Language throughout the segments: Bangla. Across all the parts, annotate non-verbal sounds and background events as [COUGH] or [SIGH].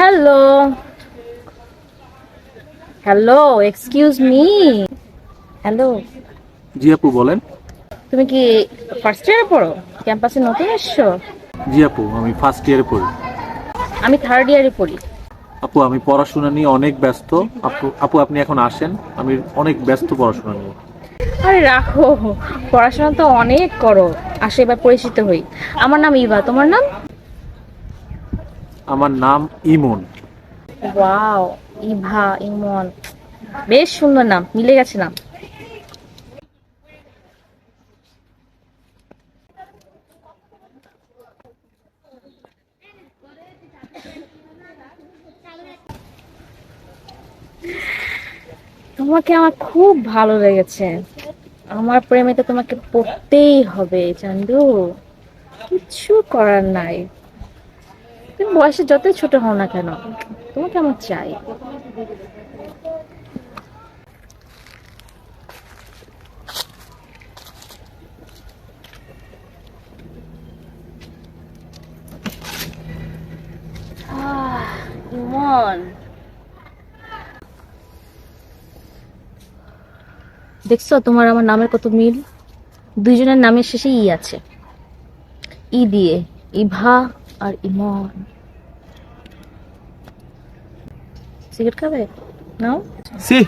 Hello hello excuse me hello জি আপু বলেন। তুমি কি ফার্স্ট ইয়ারে পড়ো? ক্যাম্পাসে নতুন এসছো? জি আপু আমি ফার্স্ট ইয়ারে পড়ি। আমি থার্ড ইয়ারে পড়ি। আপু আমি পড়াশোনা নিয়ে অনেক ব্যস্ত। আপু আপু আপনি এখন আসেন। আমি অনেক ব্যস্ত পড়াশোনা নিয়ে। আরে রাখো পড়াশোনা তো অনেক করো। আসে এবার পরিচিত হই। আমার নাম ইভা তোমার নাম? আমার নাম ইমন। ওয়াও, ইভা, ইমন। বেশ সুন্দর নাম, মিলে গেছে নাম। তোমাকে আমার খুব ভালো লেগেছে। আমার প্রেমে তো তোমাকে পড়তেই হবে, চান্দু। কিচ্ছু করার নাই। তুমি বয়সে যতই ছোট হও না কেন তোমাকে আমার চাই। দেখছ তোমার আমার নামের কত মিল? দুইজনের নামের শেষে ই আছে। ই দিয়ে ইভা আর ইমন। সিগারেট খাবে? নাও। সি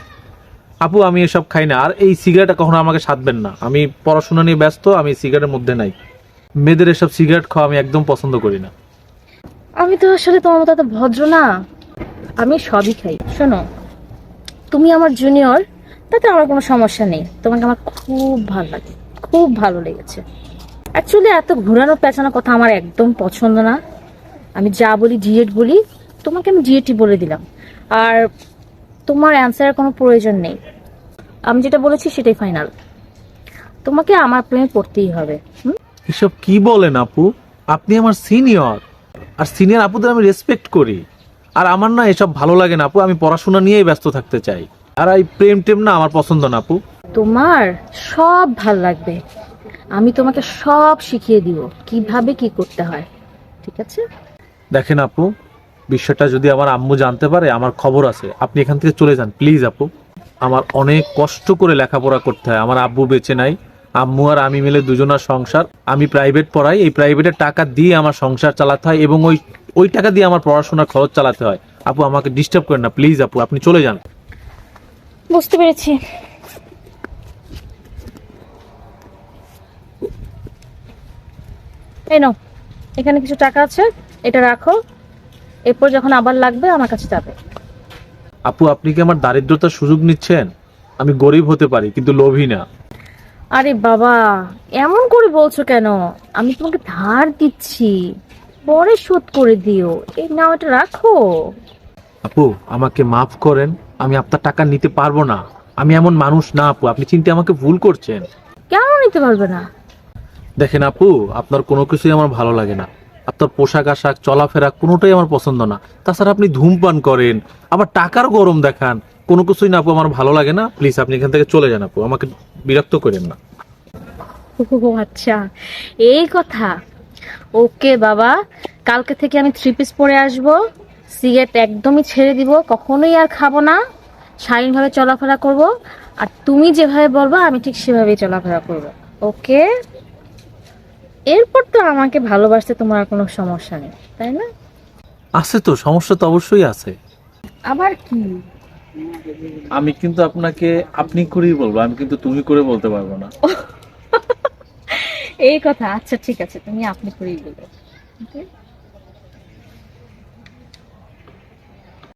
আপু আমি এসব খাই না। আর এই সিগারেটটা কখনো আমাকে সাধবেন না। আমি পড়াশোনা নিয়ে ব্যস্ত আমি সিগারেটের মধ্যে নাই। মেয়েদের এসব সিগারেট খাওয়া আমি একদম পছন্দ করি না। আমি তো আসলে তোমার মতো এত ভদ্র না। আমি সবই খাই। শোনো তুমি আমার জুনিয়র তাতে আমার কোনো সমস্যা নেই। তোমাকে আমার খুব ভালো লাগে। খুব ভালো লেগেছে। অ্যাকচুয়ালি এত ঘুরানো পেঁচানো কথা আমার একদম পছন্দ না। আমি যা বলি জিএট বলি তোমাকে আমি জিএটি বলে দিলাম। আর তোমার অ্যান্সারের কোনো প্রয়োজন নেই। আমি যেটা বলেছি সেটাই ফাইনাল তোমাকে আমার প্রেমে পড়তেই হবে। হুম? এসব কি বলেন আপু? আপনি আমার সিনিয়র আর সিনিয়র আপুদের আমি রেসপেক্ট করি। আর আমার না এসব ভালো লাগে না আপু। আমি পড়াশোনা নিয়েই ব্যস্ত থাকতে চাই। আর এই প্রেম টেম না আমার পছন্দ না আপু। তোমার সব ভালো লাগবে। আমি তোমাকে সব শিখিয়ে দিব কীভাবে কি করতে হয় ঠিক আছে? দেখেন আপু বিষয়টা যদি আমার আম্মু জানতে পারে আমার খবর আছে। আপনি এখান থেকে চলে যান প্লিজ আপু। আমার অনেক কষ্ট করে লেখাপড়া করতে হয় আমার আব্বু বেঁচে নাই আম্মু আর আমি মিলে দুজনের সংসার। আমি প্রাইভেট পড়াই এই প্রাইভেটের টাকা দিয়ে আমার সংসার চালাতে হয় এবং ওই ওই টাকা দিয়ে আমার পড়াশোনার খরচ চালাতে হয়। আপু আমাকে ডিস্টার্ব করেন না প্লিজ আপু আপনি চলে যান। বুঝতে পেরেছি। এই নাও এখানে কিছু টাকা আছে এটা রাখো এরপর যখন আবার লাগবে আমার কাছে যাবে। আপু আপনি কি আমার দারিদ্রতার সুযোগ নিচ্ছেন? আমি গরিব হতে পারি কিন্তু লোভী না। আরে বাবা এমন করে বলছো কেন? আমি তোমাকে ধার দিচ্ছি পরে শোধ করে দিও। এই নাও এটা রাখো। আপু আমাকে মাফ করেন আমি আপনার টাকা নিতে পারব না। আমি এমন মানুষ না আপু। আপনি চিন্তা আমাকে ভুল করছেন। কেন নিতে পারবে না? দেখেন আপু, আপনার কোনো কিছুই আমার ভালো লাগে না। আপনার পোশাক আশাক, চলাফেরা কোনোটাই আমার পছন্দ না। তাছাড়া আপনি ধূমপান করেন, আবার টাকার গরম দেখান, কোনো কিছুই না আপু আমার ভালো লাগে না। প্লিজ আপনি এখান থেকে চলে যান আপু, আমাকে বিরক্ত করেন না। ও আচ্ছা এই কথা। ওকে বাবা, কালকে থেকে আমি থ্রি পিস পরে আসব। সিগারেট একদমই ছেড়ে দিব, কখনোই আর খাব না। স্বাধীনভাবে চলাফেরা করব। আর তুমি যেভাবে বলবা, আমি ঠিক সেভাবেই চলাফেরা করব। ওকে? এরপর তো আমাকে ভালোবাসতে তোমার আর কোনো সমস্যা নেই তাই না? আছে তো সমস্যা তো অবশ্যই আছে। আবার কি? আমি কিন্তু আপনাকে আপনি করেই বলব আমি কিন্তু তুমি করে বলতে পারব না। [LAUGHS] এই কথা আচ্ছা ঠিক আছে তুমি আপনি করেই বলো Okay?